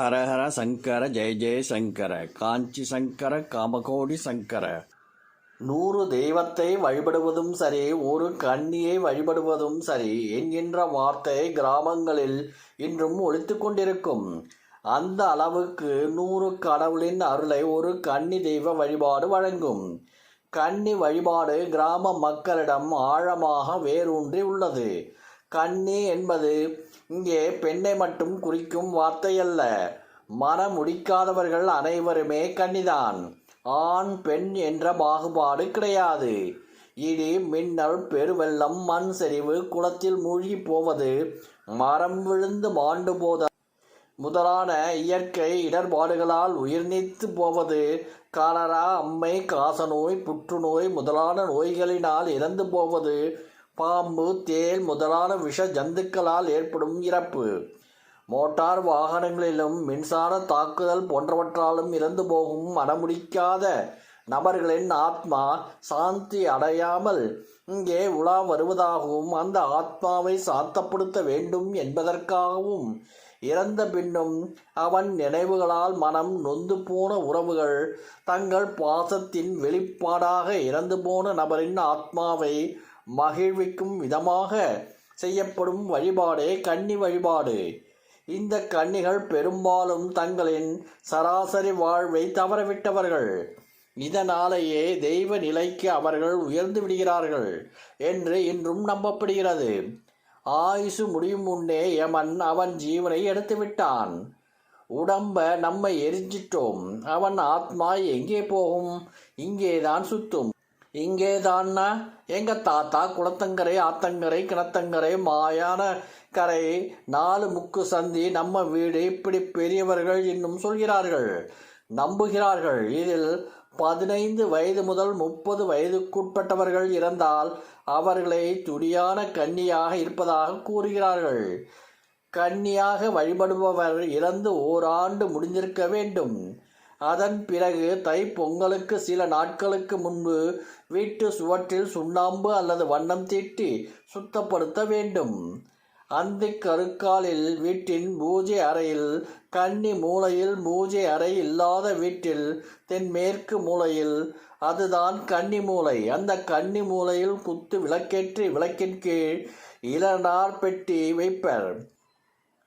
ஹரஹர சங்கர ஜெய ஜெய சங்கர காஞ்சி சங்கர காமகோடி சங்கர. நூறு தெய்வத்தை வழிபடுவதும் சரி ஒரு கன்னியை வழிபடுவதும் சரி என்கின்ற வார்த்தை கிராமங்களில் இன்றும் ஒழித்து கொண்டிருக்கும். அந்த அளவுக்கு நூறு கடவுளின் அருளை ஒரு கன்னி தெய்வ வழிபாடு வழங்கும். கன்னி வழிபாடு கிராம மக்களிடம் ஆழமாக வேரூன்றி உள்ளது. கன்னி என்பது இங்கே பெண்ணை மட்டும் குறிக்கும் வார்த்தையல்ல. மனம் முடிக்காதவர்கள் அனைவருமே கன்னிதான். ஆண் பெண் என்ற பாகுபாடு கிடையாது. இடி மின்னல் பெருவெள்ளம் மண் செறிவு குளத்தில் மூழ்கி போவது மரம் விழுந்து மாண்டு போத முதலான இயற்கை இடர்பாடுகளால் உயிர் நீத்து போவது காலரா அம்மை காசநோய் புற்றுநோய் முதலான நோய்களினால் இறந்து போவது பாம்பு தேல் முதலான விஷ ஜந்துக்களால் ஏற்படும் இறப்பு. மோட்டார் வாகனங்களிலும் மின்சார தாக்குதல் போன்றவற்றாலும் இறந்து போகும் மனமுடிக்காத நபர்களின் ஆத்மா சாந்தி அடையாமல் இங்கே உலா வருவதாகவும் அந்த ஆத்மாவை சாந்தப்படுத்த வேண்டும் என்பதற்காகவும் இறந்த பின்னும் அவன் நினைவுகளால் மனம் நொந்து போன உறவுகள் தங்கள் பாசத்தின் வெளிப்பாடாக இறந்து போன நபரின் ஆத்மாவை மகிழ்விக்கும் விதமாக செய்யப்படும் வழிபாடே கன்னி வழிபாடு. இந்த கன்னிகள் பெரும்பாலும் தங்களின் சராசரி வாழ்வை தவறவிட்டவர்கள். இதனாலேயே தெய்வ நிலைக்கு அவர்கள் உயர்ந்து விடுகிறார்கள் என்று இன்றும் நம்பப்படுகிறது. ஆயுசு முடியும் முன்னே யமன் அவன் ஜீவனை எடுத்து விட்டான் உடம்ப நம்ம எரிஞ்சிட்டோம். அவன் ஆத்மா எங்கே போகும்? இங்கேதான் சுத்தும். இங்கே தான்னா எங்க தாத்தா குளத்தங்கரை ஆத்தங்கரை கிணத்தங்கரை மாயான கரை நாலு முக்கு சந்தி நம்ம வீடு இப்படி பெரியவர்கள் இன்னும் சொல்கிறார்கள். நம்புகிறார்கள். இதில் பதினைந்து வயது முதல் முப்பது வயதுக்குட்பட்டவர்கள் இறந்தால் அவர்களை துடியான கன்னியாக இருப்பதாக கூறுகிறார்கள். கன்னியாக வழிபடுபவர் இறந்து ஓராண்டு முடிந்திருக்க வேண்டும். அதன் பிறகு தை பொங்கலுக்கு சில நாட்களுக்கு முன்பு வீட்டு சுவற்றில் சுண்ணாம்பு அல்லது வண்ணம் தீட்டி சுத்தப்படுத்த வேண்டும். அந்த கருக்காலில் வீட்டின் பூஜை அறையில் கன்னி மூலையில் பூஜை அறை இல்லாத வீட்டில் தென்மேற்கு மூலையில் அதுதான் கன்னி மூலை. அந்த கன்னி மூலையில் குத்து விளக்கேற்றி விளக்கின் கீழ் இளநார் பெட்டி வைப்பர்.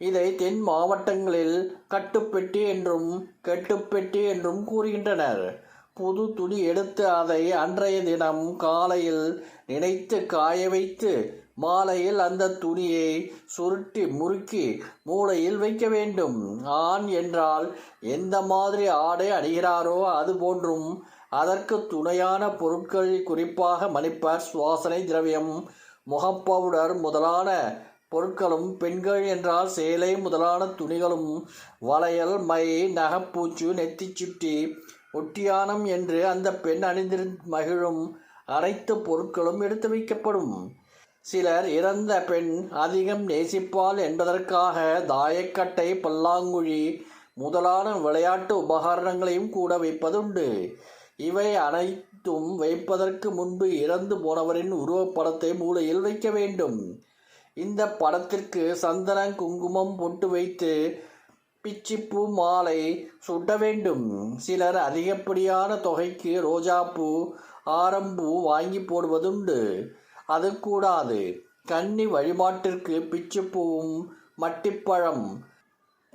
இதை தென் மாவட்டங்களில் கட்டுப்பெட்டி என்றும் கெட்டுப்பெட்டி என்றும் கூறுகின்றனர். புது துணி எடுத்து அதை அன்றைய தினம் காலையில் நினைத்து காய வைத்து மாலையில் அந்த துணியை சுருட்டி முறுக்கி மூளையில் வைக்க வேண்டும். ஆண் என்றால் எந்த மாதிரி ஆடை அணிகிறாரோ அது போன்றும் அதற்கு துணையான பொருட்கள் குறிப்பாக மணிப்பர் சுவாசனை திரவியம் முகப்பவுடர் முதலான பொருட்களும் பெண்கள் என்றால் சேலை முதலான துணிகளும் வளையல் மை நகைப்பூச்சு நெத்திச்சுட்டி ஒட்டியானம் என்று அந்த பெண் அணிந்திரு மகிழும் அனைத்து பொருட்களும் எடுத்து வைக்கப்படும். சிலர் இறந்த பெண் அதிகம் நேசிப்பாள் என்பதற்காக தாயக்கட்டை பல்லாங்குழி முதலான விளையாட்டு உபகரணங்களையும் கூட வைப்பதுண்டு. இவை அனைத்தும் வைப்பதற்கு முன்பு இறந்து போனவரின் உருவப்படத்தை மூலையில் வைக்க வேண்டும். இந்த படத்திற்கு சந்தனம் குங்குமம் பொட்டு வைத்து பிச்சிப்பூ மாலை சுட்ட வேண்டும். சிலர் அதிகப்படியான தொகைக்கு ரோஜாப்பூ ஆரம்பூ வாங்கி போடுவதுண்டு. அது கூடாது. கன்னி வழிபாட்டிற்கு பிச்சுப்பூவும் மட்டிப்பழம்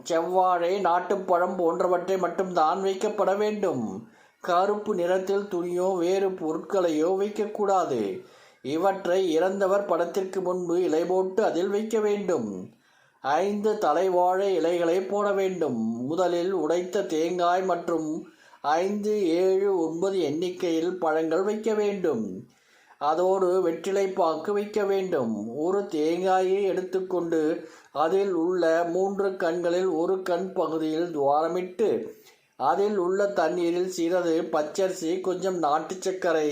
செவ்வாழை நாட்டுப்பழம் போன்றவற்றை மட்டும்தான் வைக்கப்பட வேண்டும். கருப்பு நிறத்தில் துணியோ வேறு பொருட்களையோ வைக்கக்கூடாது. இவற்றை இறந்தவர் படத்திற்கு முன்பு இலை போட்டு அதில் வைக்க வேண்டும். ஐந்து தலைவாழை இலைகளை போட வேண்டும். முதலில் உடைத்த தேங்காய் மற்றும் ஐந்து ஏழு ஒன்பது எண்ணிக்கையில் பழங்கள் வைக்க வேண்டும். அதோடு வெற்றிலை பாக்கு வைக்க வேண்டும். ஒரு தேங்காயை எடுத்துக்கொண்டு அதில் உள்ள மூன்று கண்களில் ஒரு கண் பகுதியில் துவாரமிட்டு அதில் உள்ள தண்ணீரில் சிறிது பச்சரிசி கொஞ்சம் நாட்டு சர்க்கரை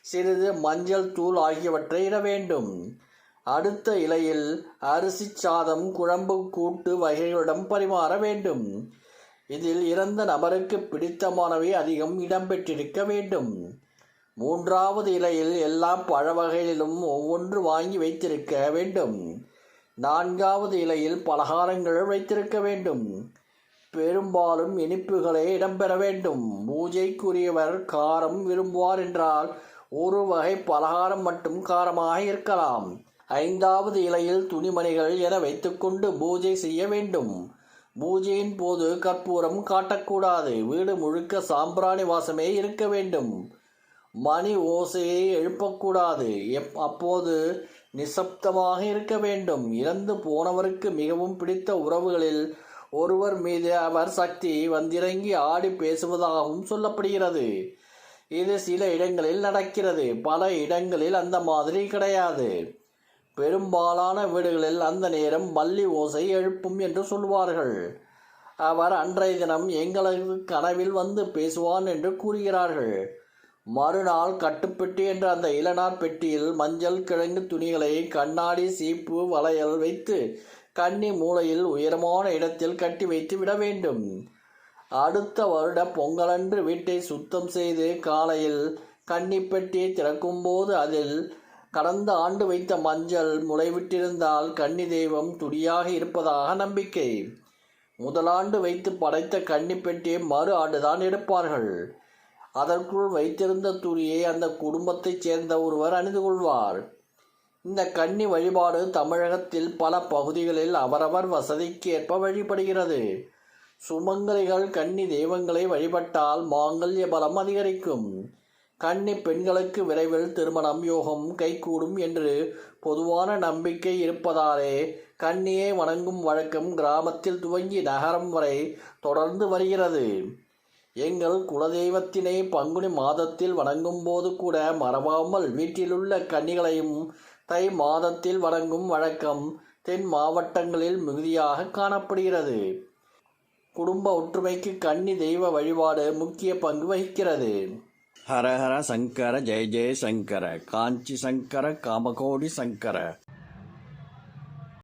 சிறிது மஞ்சள் தூள் ஆகியவற்றை இட வேண்டும். அடுத்த இலையில் அரிசி சாதம் குழம்பு கூட்டு வகைகளிடம் பரிமாற வேண்டும். இதில் இறந்த நபருக்கு பிடித்தமானவை அதிகம் இடம்பெற்றிருக்க வேண்டும். மூன்றாவது இலையில் எல்லா பழ வகைகளிலும் ஒவ்வொன்று வாங்கி வைத்திருக்க வேண்டும். நான்காவது இலையில் பலகாரங்கள் வைத்திருக்க வேண்டும். பெரும்பாலும் இனிப்புகளே இடம்பெற வேண்டும். பூஜைக்குரியவர் காரம் விரும்புவார் என்றால் ஒரு வகை பலகாரம் மட்டும் காரமாக இருக்கலாம். ஐந்தாவது இலையில் துணிமணிகள் என வைத்துக்கொண்டு பூஜை செய்ய வேண்டும். பூஜையின் போது கற்பூரம் காட்டக்கூடாது. வீடு முழுக்க சாம்பிராணி வாசமே இருக்க வேண்டும். மணி ஓசையை எழுப்பக்கூடாது. எப் அப்போது நிசப்தமாக இருக்க வேண்டும். இறந்து போனவருக்கு மிகவும் பிடித்த உறவுகளில் ஒருவர் மீது அவர் சக்தி வந்திறங்கி ஆடி பேசுவதாகவும் சொல்லப்படுகிறது. இது சில இடங்களில் நடக்கிறது. பல இடங்களில் அந்த மாதிரி கிடையாது. பெரும்பாலான வீடுகளில் அந்த நேரம் பள்ளி ஓசை எழுப்பும் என்று சொல்வார்கள். அவர் அன்றைய தினம் எங்களது கனவில் வந்து பேசுவான் என்று கூறுகிறார்கள். மறுநாள் கட்டுப்பெட்டி என்ற அந்த இளநார் பெட்டியில் மஞ்சள் கிழங்கு துணிகளை கண்ணாடி சீப்பு வளையல் வைத்து கன்னி மூலையில் உயரமான இடத்தில் கட்டி வைத்து விட வேண்டும். அடுத்த வருட பொங்கலன்று வீட்டை சுத்தம் செய்து காலையில் கன்னிப்பெட்டியை திறக்கும்போது அதில் கடந்த ஆண்டு வைத்த மஞ்சள் முளைவிட்டிருந்தால் கன்னி தெய்வம் துடியாக இருப்பதாக நம்பிக்கை. முதலாண்டு வைத்து படைத்த கன்னிப்பெட்டியை மறு ஆண்டுதான் எடுப்பார்கள். அதற்குள் வைத்திருந்த துணியை அந்த குடும்பத்தைச் சேர்ந்த ஒருவர் அணிந்து கொள்வார். இந்த கன்னி வழிபாடு தமிழகத்தில் பல பகுதிகளில் அவரவர் வசதிக்கு ஏற்ப வழிபடுகிறது. சுமங்கலிகள் கன்னி தெய்வங்களை வழிபட்டால் மாங்கல்ய பலம் அதிகரிக்கும். கன்னி பெண்களுக்கு விரைவில் திருமணம் யோகம் கைகூடும் என்று பொதுவான நம்பிக்கை இருப்பதாலே கன்னியை வணங்கும் வழக்கம் கிராமத்தில் துவங்கி நகரம் வரை தொடர்ந்து வருகிறது. எங்கள் குலதெய்வத்தினை பங்குனி மாதத்தில் வணங்கும் போது கூட மறவாமல் வீட்டிலுள்ள கன்னிகளையும் தை மாதத்தில் வணங்கும் வழக்கம் தென் மாவட்டங்களில் மிகுதியாக காணப்படுகிறது. குடும்ப ஒற்றுமைக்கு கன்னி தெய்வ வழிபாடு முக்கிய பங்கு வகிக்கிறது. ஹர ஹர சங்கர ஜெய ஜெய சங்கர காஞ்சி சங்கர காமகோடி சங்கர.